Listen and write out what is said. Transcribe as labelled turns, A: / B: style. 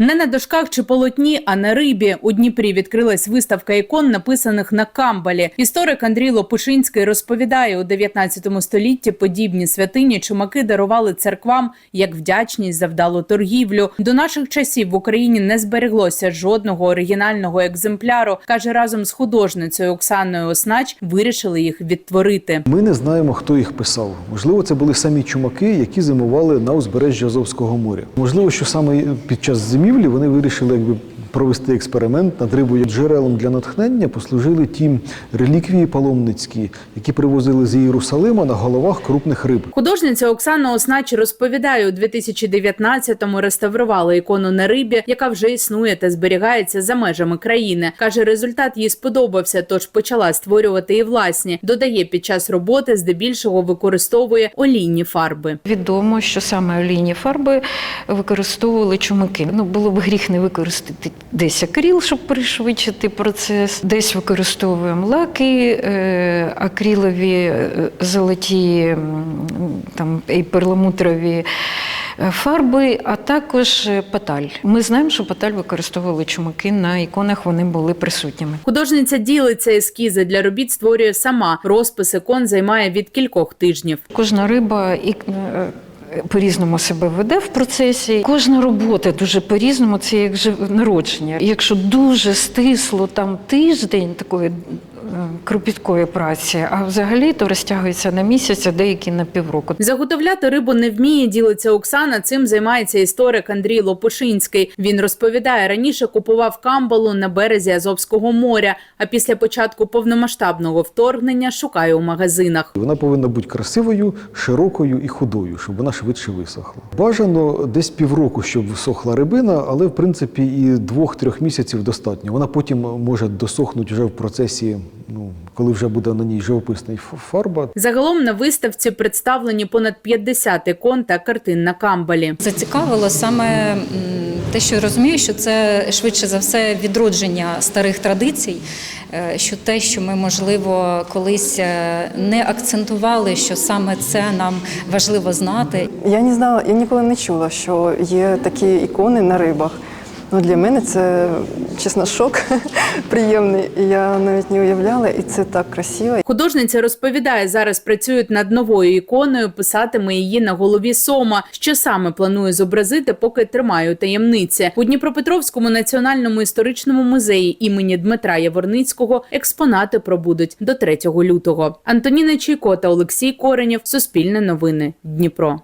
A: Не на дошках чи полотні, а на рибі у Дніпрі відкрилась виставка ікон, написаних на камбалі. Історик Андрій Лопушинський розповідає, у 19 столітті подібні святині чумаки дарували церквам як вдячність за вдалу торгівлю. До наших часів в Україні не збереглося жодного оригінального екземпляру. каже разом з художницею Оксаною Оснач вирішили їх відтворити.
B: Ми не знаємо, хто їх писав. Можливо, це були самі чумаки, які зимували на узбережжі Азовського моря. Можливо, що саме під час зимівлі вони вирішили якби. Провести експеримент над рибою джерелом для натхнення послужили ті реліквії паломницькі, які привозили з Єрусалима на головах крупних риб.
A: Художниця Оксана Оснач розповідає, у 2019-му реставрувала ікону на рибі, яка вже існує та зберігається за межами країни. каже, результат їй сподобався, тож почала створювати і власні. Додає, під час роботи здебільшого використовує олійні фарби.
C: Відомо, що саме олійні фарби використовували чумаки. Ну було б гріх не використати десь акріл, щоб пришвидшити процес. Десь використовуємо лаки, е, акрилові, е, золоті там і перламутрові. е, Фарби, а також паталь. Ми знаємо, що паталь використовували чумаки на іконах, вони були присутніми.
A: Художниця ділиться ескізи для робіт, створює сама. Розпис ікон займає від кількох тижнів.
C: Кожна риба і по-різному себе веде в процесі. Кожна робота дуже по-різному, це як народження. Якщо дуже стисло там тиждень такої кропіткої праці, а взагалі то розтягується на місяць, а деякі на півроку.
A: Заготовляти рибу не вміє, ділиться Оксана. Цим займається історик Андрій Лопушинський. Він розповідає, раніше купував камбалу на березі Азовського моря, а після початку повномасштабного вторгнення шукає у магазинах.
B: Вона повинна бути красивою, широкою і худою, щоб вона швидше висохла. Бажано десь півроку, щоб висохла рибина, але в принципі і двох-трьох місяців достатньо. Вона потім може досохнути вже в процесі, коли вже буде на ній живописна ф- фарба.
A: Загалом на виставці представлені понад 50 ікон та картин на камбалі.
D: Зацікавило саме те, що розумію, що це швидше за все відродження старих традицій, е, що те, що ми, можливо, колись е, не акцентували, що саме це нам важливо знати.
E: Я не знала, я ніколи не чула, що є такі ікони на рибах. Ну, для мене це чесно шок приємний. Я навіть не уявляла, і це так красиво.
A: Художниця розповідає, зараз працюють над новою іконою, писатиме її на голові сома. Що саме планує зобразити, поки тримає у таємниці. У Дніпропетровському національному історичному музеї імені Дмитра Яворницького експонати пробудуть до 3 лютого. Антоніна Чайко та Олексій Коренєв. Суспільне новини. Дніпро.